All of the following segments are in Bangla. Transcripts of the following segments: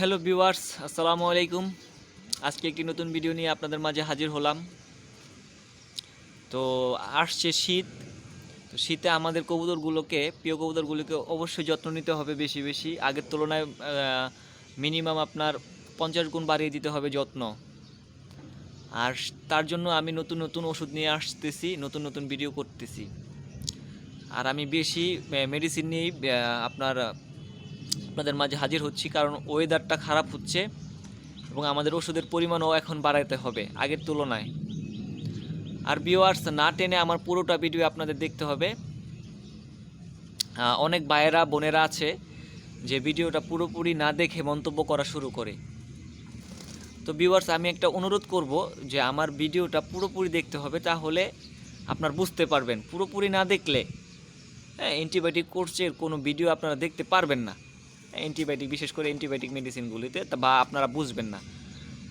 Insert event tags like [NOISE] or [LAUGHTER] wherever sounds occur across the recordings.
হ্যালো ভিউয়ার্স, আসসালামু আলাইকুম। আজকে একটি নতুন ভিডিও নিয়ে আপনাদের মাঝে হাজির হলাম। তো আসছে শীত। তো শীতে আমাদের কবুতরগুলোকে, প্রিয় কবুতরগুলোকে অবশ্যই যত্ন নিতে হবে বেশি বেশি। আগের তুলনায় মিনিমাম আপনার পঞ্চাশ গুণ বাড়িয়ে দিতে হবে যত্ন। আর তার জন্য আমি নতুন নতুন ওষুধ নিয়ে আসতেছি, নতুন নতুন ভিডিও করতেছি। আর আমি বেশি মেডিসিন নিয়েই আপনার আপনাদের মাঝে হাজির হচ্ছি কারণ ওয়েদারটা খারাপ হচ্ছে এবং আমাদের ওষুধের পরিমাণও এখন বাড়াইতে হবে, আগের তুলনায়। আর ভিউয়ার্স না টেনে আমার পুরোটা ভিডিও আপনাদের দেখতে হবে। অনেক ভাইয়েরা, বোনেরা আছে যে ভিডিওটা পুরোপুরি না দেখে মন্তব্য করা শুরু করে। তো ভিউয়ার্স আমি একটা অনুরোধ করব যে আমার ভিডিওটা পুরোপুরি দেখতে হবে, তাহলে আপনার বুঝতে পারবেন। পুরোপুরি না দেখলে হ্যাঁ অ্যান্টিবায়োটিক কোর্সের কোনো ভিডিও আপনারা দেখতে পারবেন না। অ্যান্টিবায়োটিক, বিশেষ করে অ্যান্টিবায়োটিক মেডিসিনগুলিতে বা আপনারা বুঝবেন না।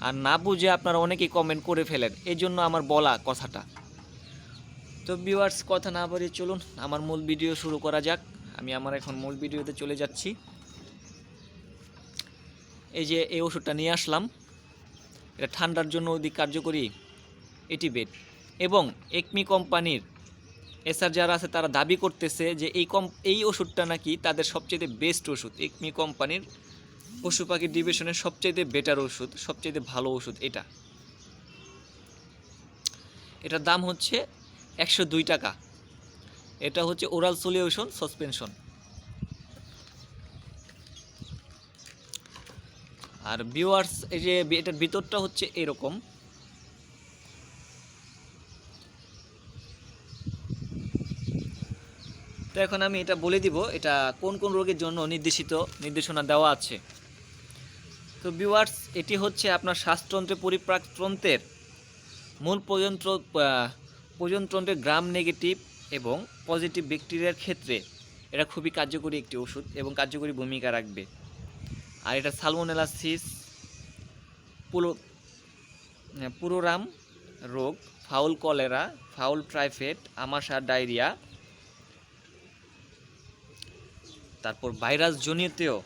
আর না বুঝে আপনারা অনেকেই কমেন্ট করে ফেলেন এই জন্য আমার বলা কথাটা। তো ভিউয়ার্স কথা না বাড়িয়ে চলুন, আমার মূল ভিডিও শুরু করা যাক। আমি আমার এখন মূল ভিডিওতে চলে যাচ্ছি। এই যে এই ওষুধটা নিয়ে আসলাম, এটা ঠান্ডার জন্য অধিক কার্যকরী এটি বেড এবং একমি কোম্পানির এসআর যারা আছে তারা দাবি করতেছে যে এই কম, এই ওষুধটা নাকি তাদের সবচেয়ে বেস্ট ওষুধ, একমি কোম্পানির পশু পাখি ডিভিশনের সবচেয়ে বেটার ওষুধ, সবচেয়ে ভালো ওষুধ এটা। এটার দাম হচ্ছে একশো দুই টাকা। এটা হচ্ছে ওরাল সলিউশন সাসপেনশন। আর ভিউয়ার্স, এই যে এটার ভিতরটা হচ্ছে এরকম। তো এখন আমি এটা বলে দিব এটা কোন কোন রোগের জন্য নির্দেশিত নির্দেশনা দেওয়া আছে। তো ভিউয়ার্স এটি হচ্ছে আপনার শ্বাসতন্ত্রের পরিপ্রাকতন্ত্রের মূল প্রজন্ত্র আহ, প্রজনতন্ত্রের গ্রাম নেগেটিভ এবং পজিটিভ ব্যাকটেরিয়ার ক্ষেত্রে এটা খুবই কার্যকরী একটি ওষুধ এবং কার্যকরী ভূমিকা রাখবে। আর এটা সালমোনেলাসিস পুরো পুরোরাম রোগ ফাউল কলেরা ফাউল ট্রাইফেট আমাশা ডায়রিয়া তারপর ভাইরাস জনিতেও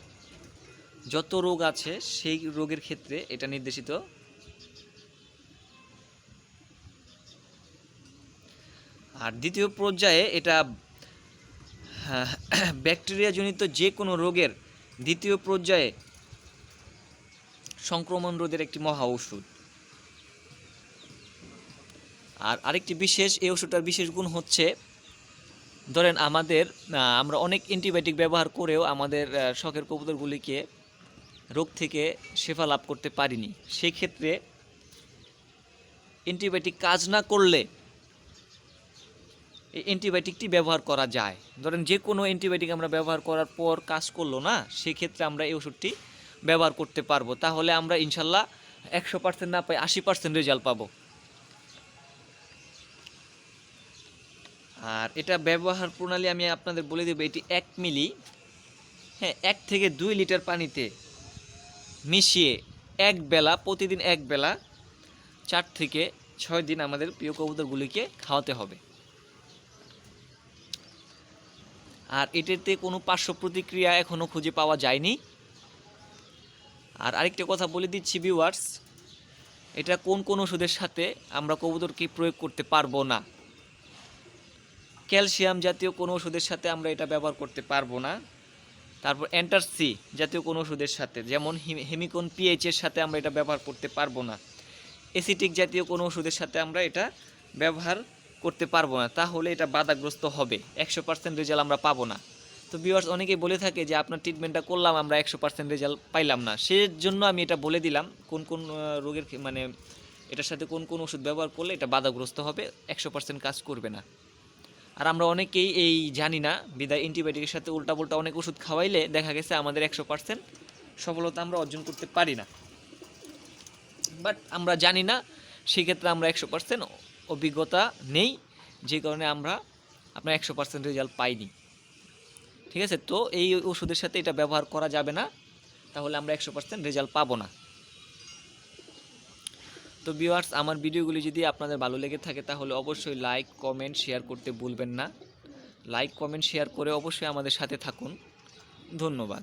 যত রোগ আছে, সেই রোগের ক্ষেত্রে এটা নির্দেশিত। আর দ্বিতীয় পর্যায়ে এটা [CLEARS THROAT] ব্যাকটেরিয়া জনিত যে কোনো রোগের দ্বিতীয় পর্যায়ে সংক্রমণ রোধের একটি মহা ওষুধ। আর আরেকটি বিশেষ, এই ওষুধটার বিশেষ গুণ হচ্ছে ধরেন আমাদের আমরা অনেক অ্যান্টিবায়োটিক ব্যবহার করেও আমাদের শখের কবুতরগুলিকে রোগ থেকে শেফা লাভ করতে পারিনি। সেই ক্ষেত্রে অ্যান্টিবায়োটিক কাজ না করলে এই অ্যান্টিবায়োটিকটি ব্যবহার করা যায়। ধরেন যে কোনো অ্যান্টিবায়োটিক আমরা ব্যবহার করার পর কাজ করল না, সেক্ষেত্রে আমরা এই ওষুধটি ব্যবহার করতে পারব। তাহলে আমরা ইনশাল্লাহ একশো পার্সেন্ট না পাই, আশি পার্সেন্ট রেজাল্ট পাবো। আর এটা ব্যবহার প্রণালী আমি আপনাদের বলে দেবো, এটি এক মিলি হ্যাঁ এক থেকে দুই লিটার পানিতে মিশিয়ে এক বেলা, প্রতিদিন এক বেলা, চার থেকে ছয় দিন আমাদের প্রিয় কবুতরগুলিকে খাওয়াতে হবে। আর এটাতে কোনো পার্শ্ব প্রতিক্রিয়া এখনও খুঁজে পাওয়া যায়নি। আর আরেকটা কথা বলে দিচ্ছি ভিউয়ার্স এটা কোন কোন ওষুধের সাথে আমরা কবুতরকে প্রয়োগ করতে পারব না? ক্যালসিয়াম জাতীয় কোনো ওষুধের সাথে আমরা এটা ব্যবহার করতে পারব না। তারপর অ্যান্টারসি জাতীয় কোনো ওষুধের সাথে, যেমন হিম- হেমিকন পিএইচ এর সাথে আমরা এটা ব্যবহার করতে পারব না। এসিটিক জাতীয় কোনো ওষুধের সাথে আমরা এটা ব্যবহার করতে পারব না, তাহলে এটা বাধাগ্রস্ত হবে। একশো পার্সেন্ট রেজাল্ট আমরা পাবো না। তো বিওয়ার্স অনেকেই বলে থাকে যে আপনার ট্রিটমেন্টটা করলাম, আমরা একশো পার্সেন্ট রেজাল্ট পাইলাম না। সেজন্য আমি এটা বলে দিলাম, কোন কোন রোগের মানে এটার সাথে কোন কোন ওষুধ ব্যবহার করলে এটা বাধাগ্রস্ত হবে, একশো পার্সেন্ট কাজ করবে না। আর আমরা অনেকেই এই জানি না, বিদায় অ্যান্টিবায়োটিকের সাথে উল্টাপাল্টা অনেক ওষুধ খাওয়াইলে দেখা গেছে আমাদের একশো পার্সেন্ট সফলতা আমরা অর্জন করতে পারি না। বাট আমরা জানি না, সেক্ষেত্রে আমরা একশো পার্সেন্ট অভিজ্ঞতা নেই, যে কারণে আমরা আপনার একশো পার্সেন্ট রেজাল্ট পাইনি। ঠিক আছে? তো এই ওষুধের সাথে এটা ব্যবহার করা যাবে না, তাহলে আমরা একশো পার্সেন্ট রেজাল্ট পাবো না। তো ভিউয়ার্স আমার ভিডিওগুলি যদি আপনাদের ভালো লেগে থাকে, তাহলে অবশ্যই লাইক কমেন্ট শেয়ার করতে ভুলবেন না। লাইক কমেন্ট শেয়ার করে অবশ্যই আমাদের সাথে থাকুন। ধন্যবাদ।